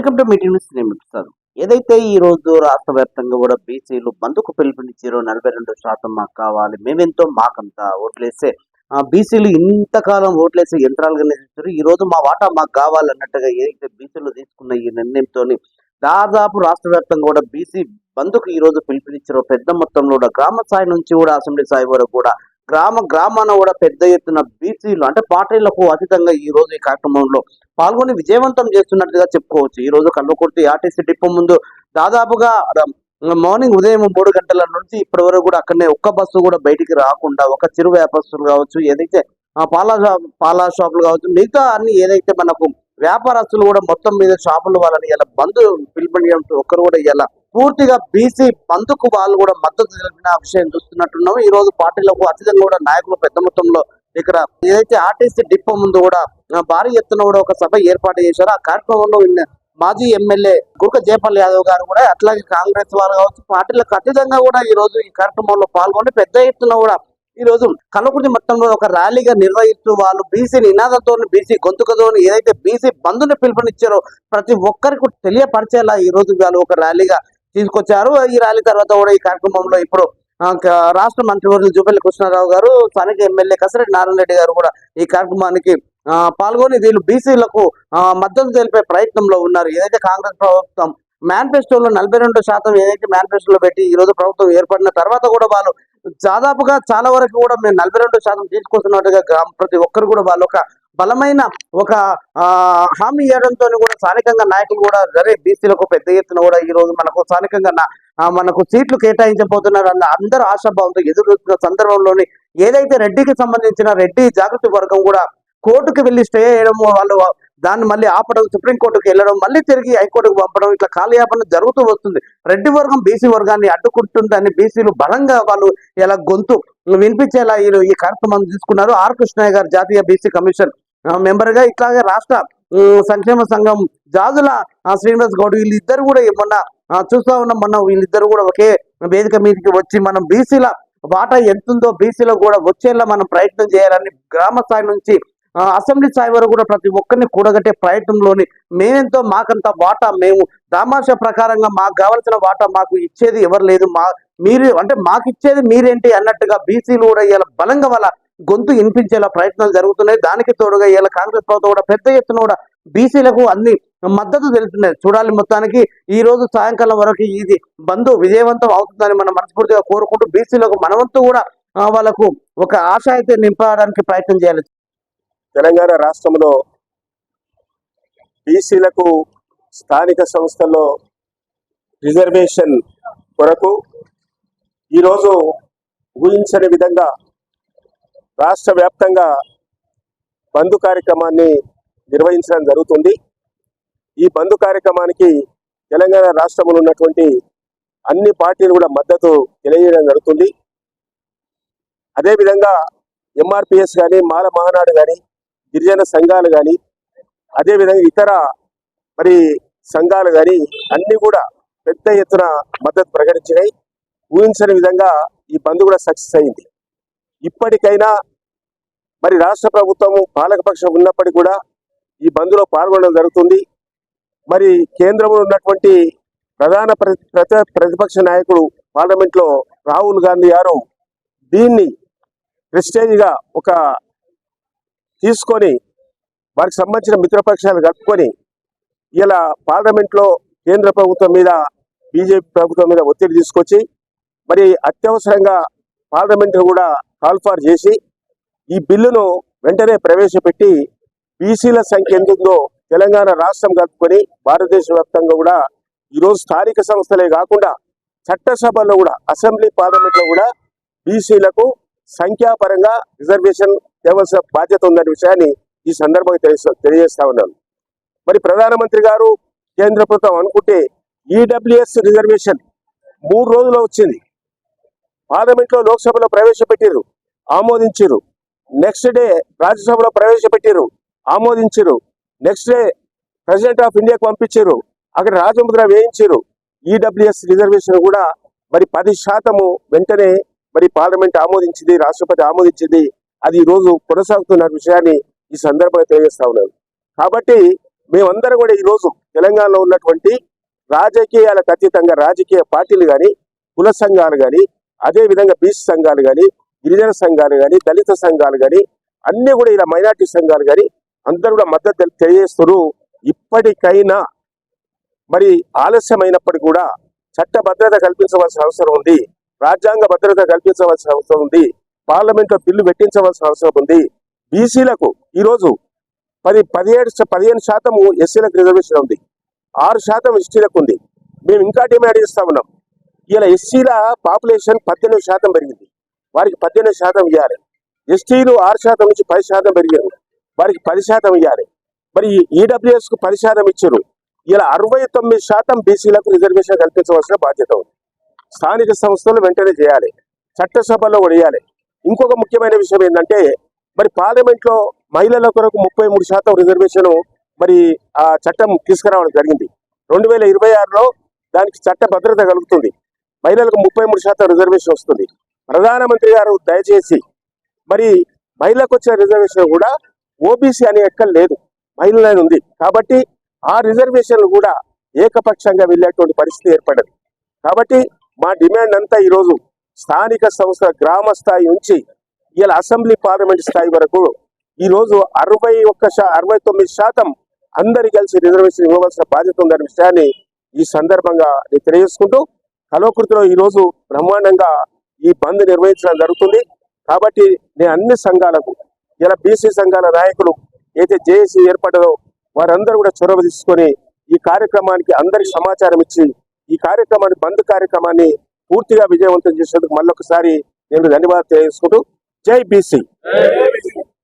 Welcome to meeting news నేను ప్రసాద్. ఏదైతే ఈ రోజు రాష్ట్ర వ్యాప్తంగా కూడా బీసీలు బంధుకు పిలుపునిచ్చారో నలభై రెండు శాతం మాకు కావాలి మేమెంతో మాకంతా ఓట్లేస్తే ఆ బీసీలు ఇంతకాలం ఓట్లేసే యంత్రాలుగా నిలిచారు ఈ రోజు మా వాటా మాకు కావాలన్నట్టుగా ఏదైతే బీసీలు తీసుకున్న ఈ నిర్ణయంతో దాదాపు రాష్ట్ర వ్యాప్తంగా కూడా బీసీ బంధుకు ఈ రోజు పిలుపునిచ్చారో పెద్ద మొత్తంలో కూడా గ్రామ స్థాయి నుంచి కూడా అసెంబ్లీ స్థాయి వరకు కూడా గ్రామ గ్రామాన కూడా పెద్ద ఎత్తున బీసీలు అంటే పార్టీలకు అతీతంగా ఈ రోజు ఈ కార్యక్రమంలో పాల్గొని విజయవంతం చేస్తున్నట్టుగా చెప్పుకోవచ్చు. ఈ రోజు కల్వకుర్తి ఆర్టీసీ డిపో ముందు దాదాపుగా మార్నింగ్ ఉదయం మూడు గంటల నుంచి ఇప్పటి వరకు కూడా అక్కడనే ఒక్క బస్సు కూడా బయటికి రాకుండా ఒక చిరు వ్యాపారస్తులు కావచ్చు ఏదైతే ఆ, పాల షాప్ పాల షాపులు కావచ్చు మిగతా అన్ని ఏదైతే మనకు వ్యాపారస్తులు కూడా మొత్తం మీద షాపులు వాళ్ళని ఇలా బంద్ పిలుపునియడంతో ఒక్కరు కూడా ఇలా పూర్తిగా బీసీ బంధుకు వాళ్ళు కూడా మద్దతు తెలిపిన విషయం చూస్తున్నట్టున్నాం ఈ రోజు పార్టీలకు అత్యధికంగా కూడా నాయకులు పెద్ద మొత్తంలో ఇక్కడ ఏదైతే ఆర్టీసీ డిపో ముందు కూడా భారీ ఎత్తున కూడా ఒక సభ ఏర్పాటు చేశారు. ఆ కార్యక్రమంలో మాజీ ఎమ్మెల్యే గురక జయపాల్ యాదవ్ గారు కూడా అట్లాగే కాంగ్రెస్ వాళ్ళు కావచ్చు పార్టీలకు అతీతంగా కూడా ఈ రోజు ఈ కార్యక్రమంలో పాల్గొని పెద్ద ఎత్తున కూడా ఈ రోజు కల్లకుర్తి మొత్తంలో ఒక ర్యాలీగా నిర్వహిస్తూ వాళ్ళు బీసీ నినాదంతో బీసీ గొంతుకతో ఏదైతే బీసీ బంధుని పిలుపునిచ్చారో ప్రతి ఒక్కరికి తెలియపరిచేలా ఈ రోజు వాళ్ళు ఒక ర్యాలీగా తీసుకొచ్చారు. ఈ ర్యాలీ తర్వాత కూడా ఈ కార్యక్రమంలో ఇప్పుడు రాష్ట్ర మంత్రివర్యులు జూపల్లి కృష్ణారావు గారు స్థానిక ఎమ్మెల్యే కసిరెడ్డి నారాయణ రెడ్డి గారు కూడా ఈ కార్యక్రమానికి పాల్గొని వీళ్ళు బీసీలకు మద్దతు తెలిపే ప్రయత్నంలో ఉన్నారు. ఏదైతే కాంగ్రెస్ ప్రభుత్వం మేనిఫెస్టోలో నలభై రెండు శాతం ఏదైతే మేనిఫెస్టోలో పెట్టి ఈ రోజు ప్రభుత్వం ఏర్పడిన తర్వాత కూడా వాళ్ళు దాదాపుగా చాలా వరకు కూడా మేము నలభై రెండు శాతం తీసుకొస్తున్నట్టుగా ప్రతి ఒక్కరు కూడా వాళ్ళు ఒక బలమైన ఒక హామీ ఇవ్వడంతో కూడా స్థానికంగా నాయకులు కూడా సరే బీసీలకు పెద్ద ఎత్తున కూడా ఈ రోజు మనకు స్థానికంగా మనకు సీట్లు కేటాయించబోతున్నారు అన్న అందరూ ఆశాభావంతో ఎదురు చూస్తున్న సందర్భంలోని ఏదైతే రెడ్డికి సంబంధించిన రెడ్డి జాగృతి వర్గం కూడా కోర్టుకు వెళ్ళి స్టే చేయడం వాళ్ళు దాన్ని మళ్ళీ ఆపడం సుప్రీంకోర్టుకు వెళ్ళడం మళ్ళీ తిరిగి హైకోర్టుకు పంపడం ఇట్లా కాలయాపన జరుగుతూ వస్తుంది. రెడ్డి వర్గం బీసీ వర్గాన్ని అడ్డుకుంటుందని బీసీలు బలంగా వాళ్ళు ఇలా గొంతు వినిపించేలా ఈ కార్యక్రమం తీసుకున్నారు. ఆర్ కృష్ణయ్య గారు జాతీయ బీసీ కమిషన్ మెంబర్గా మెంబర్గా ఇట్లాగే రాష్ట్ర సంక్షేమ సంఘం జాజుల శ్రీనివాస్ గౌడ్ వీళ్ళిద్దరు కూడా మొన్న చూస్తా ఉన్నాం మొన్న వీళ్ళిద్దరు కూడా ఒకే వేదిక మీదకి వచ్చి మనం బీసీల వాటా ఎంతుందో బీసీలో కూడా వచ్చేలా మనం ప్రయత్నం చేయాలని గ్రామ స్థాయి నుంచి అసెంబ్లీ స్థాయి వరకు కూడా ప్రతి ఒక్కరిని కూడగట్టే ప్రయత్నంలోని మేమెంతో మాకంత వాటా మేము దామాష ప్రకారంగా మాకు కావాల్సిన వాటా మాకు ఇచ్చేది ఎవరు లేదు. మా మీరు అంటే మాకు ఇచ్చేది మీరేంటి అన్నట్టుగా బీసీలు కూడా ఇలా బలంగా వాళ్ళ గొంతు వినిపించేలా ప్రయత్నాలు జరుగుతున్నాయి. దానికి తోడుగా ఇలా కాంగ్రెస్ ప్రభుత్వం కూడా పెద్ద ఎత్తున కూడా బీసీలకు అన్ని మద్దతు తెలుస్తున్నాయి. చూడాలి మొత్తానికి. ఈ రోజు సాయంకాలం వరకు ఇది బంధు విజయవంతం అవుతుందని మనం మనస్ఫూర్తిగా కోరుకుంటూ బీసీలకు మనవంతు కూడా వాళ్ళకు ఒక ఆశ అయితే నింపడానికి ప్రయత్నం చేయాలి. తెలంగాణ రాష్ట్రంలో బీసీలకు స్థానిక సంస్థల్లో రిజర్వేషన్ కొరకు ఈరోజు ఊహించని విధంగా రాష్ట్ర వ్యాప్తంగా బంధు కార్యక్రమాన్ని నిర్వహించడం జరుగుతుంది. ఈ బంధు కార్యక్రమానికి తెలంగాణ రాష్ట్రంలో ఉన్నటువంటి అన్ని పార్టీలు కూడా మద్దతు తెలియజేయడం జరుగుతుంది. అదేవిధంగా ఎంఆర్పిఎస్ కానీ మాల మహానాడు కానీ గిరిజన సంఘాలు కానీ అదేవిధంగా ఇతర మరి సంఘాలు కానీ అన్ని కూడా పెద్ద ఎత్తున మద్దతు ప్రకటించినాయి. ఊహించని విధంగా ఈ బంద్ కూడా సక్సెస్ అయింది. ఇప్పటికైనా మరి రాష్ట్ర ప్రభుత్వం పాలకపక్షం ఉన్నప్పటికీ కూడా ఈ బంద్లో పాల్గొనడం జరుగుతుంది. మరి కేంద్రంలో ఉన్నటువంటి ప్రధాన ప్రతిపక్ష నాయకుడు పార్లమెంట్లో రాహుల్ గాంధీ గారు దీన్ని ప్రెస్టేజ్గా ఒక తీసుకొని వారికి సంబంధించిన మిత్రపక్షాలు కలుపుకొని ఇలా పార్లమెంట్లో కేంద్ర ప్రభుత్వం మీద బీజేపీ ప్రభుత్వం మీద ఒత్తిడి తీసుకొచ్చి మరి అత్యవసరంగా పార్లమెంట్ కూడా కాల్ఫార్ చేసి ఈ బిల్లును వెంటనే ప్రవేశపెట్టి బీసీల సంఖ్య ఎందుందో తెలంగాణ రాష్ట్రం కలుపుకొని భారతదేశ వ్యాప్తంగా కూడా ఈరోజు స్థానిక సంస్థలే కాకుండా చట్టసభల్లో కూడా అసెంబ్లీ పార్లమెంట్లో కూడా బీసీలకు సంఖ్యాపరంగా రిజర్వేషన్ తేవలసిన బాధ్యత ఉందనే విషయాన్ని ఈ సందర్భంగా తెలియ తెలియజేస్తా ఉన్నాను. మరి ప్రధానమంత్రి గారు కేంద్ర ప్రభుత్వం అనుకుంటే ఈడబ్ల్యూఎస్ రిజర్వేషన్ మూడు రోజుల్లో వచ్చింది. పార్లమెంట్లో లోక్సభలో ప్రవేశపెట్టారు ఆమోదించారు నెక్స్ట్ డే రాజ్యసభలో ప్రవేశపెట్టారు ఆమోదించారు నెక్స్ట్ డే ప్రెసిడెంట్ ఆఫ్ ఇండియాకు పంపించారు అక్కడ రాజముద్ర వేయించారు ఈడబ్ల్యూఎస్ రిజర్వేషన్ కూడా మరి పది శాతము వెంటనే మరి పార్లమెంట్ ఆమోదించింది రాష్ట్రపతి ఆమోదించింది. అది ఈ రోజు కొనసాగుతున్న విషయాన్ని ఈ సందర్భంగా తెలియజేస్తా ఉన్నాను. కాబట్టి మేమందరం కూడా ఈ రోజు తెలంగాణలో ఉన్నటువంటి రాజకీయాలకు అతీతంగా రాజకీయ పార్టీలు కానీ కుల సంఘాలు కానీ అదే విధంగా బీసీ సంఘాలు కానీ గిరిజన సంఘాలు కానీ దళిత సంఘాలు కానీ అన్నీ కూడా ఇలా మైనార్టీ సంఘాలు కానీ అందరూ కూడా మద్దతు తెలి- తెలియజేస్తున్నారు. ఇప్పటికైనా మరి ఆలస్యమైనప్పటికీ కూడా చట్ట భద్రత కల్పించవలసిన అవసరం ఉంది. రాజ్యాంగ భద్రత కల్పించవలసిన అవసరం ఉంది. పార్లమెంట్లో బిల్లు పెట్టించవలసిన అవసరం ఉంది. బీసీలకు ఈరోజు పది పదిహేడు పదిహేను శాతం ఎస్సీలకు రిజర్వేషన్ ఉంది. ఆరు శాతం ఎస్టీలకు ఉంది. మేము ఇంకా డిమాండ్ చేస్తా ఉన్నాం. ఇలా ఎస్సీల పాపులేషన్ పద్దెనిమిది శాతం పెరిగింది. వారికి పద్దెనిమిది శాతం ఇవ్వాలి ఎస్టీలు ఆరు శాతం నుంచి పది శాతం పెరిగారు. వారికి పది శాతం ఇవ్వాలి మరి ఈడబ్ల్యూఎస్కు పది శాతం ఇచ్చారు. ఇలా అరవై తొమ్మిది శాతం బీసీలకు రిజర్వేషన్ కల్పించవలసిన బాధ్యత ఉంది. స్థానిక సంస్థలు వెంటనే చేయాలి. చట్టసభలో కూడా వేయాలి ఇంకొక ముఖ్యమైన విషయం ఏంటంటే మరి పార్లమెంట్లో మహిళల కొరకు ముప్పై మూడు శాతం రిజర్వేషన్ మరి ఆ చట్టం తీసుకురావడం జరిగింది. రెండు వేల ఇరవై ఆరులో దానికి చట్ట భద్రత కలుగుతుంది. మహిళలకు ముప్పై మూడు శాతం రిజర్వేషన్ వస్తుంది. ప్రధానమంత్రి గారు దయచేసి మరి మహిళలకు వచ్చిన రిజర్వేషన్ కూడా ఓబీసీ అనే ఎక్కడ లేదు. మహిళలనే ఉంది. కాబట్టి ఆ రిజర్వేషన్లు కూడా ఏకపక్షంగా వెళ్ళేటువంటి పరిస్థితి ఏర్పడదు. కాబట్టి మా డిమాండ్ అంతా ఈరోజు స్థానిక సంస్థ గ్రామ స్థాయి నుంచి ఇలా అసెంబ్లీ పార్లమెంట్ స్థాయి వరకు ఈ రోజు అరవై ఒక్క శా అరవై తొమ్మిది శాతం అందరి కలిసి రిజర్వేషన్ ఇవ్వవలసిన బాధ్యత ఉందనే విషయాన్ని ఈ సందర్భంగా నేను తెలియజేసుకుంటూ కల్వకుర్తిలో ఈరోజు బ్రహ్మాండంగా ఈ బంద్ నిర్వహించడం జరుగుతుంది. కాబట్టి నేను అన్ని సంఘాలకు ఇలా బీసీ సంఘాల నాయకులు అయితే జేఏసీ ఏర్పడదో వారందరూ కూడా చొరవ తీసుకొని ఈ కార్యక్రమానికి అందరికి సమాచారం ఇచ్చి ఈ కార్యక్రమాన్ని బంద్ కార్యక్రమాన్ని పూర్తిగా విజయవంతం చేసేందుకు మళ్ళొకసారి నేను ధన్యవాదాలు తెలియజేసుకుంటూ జై బీసీ.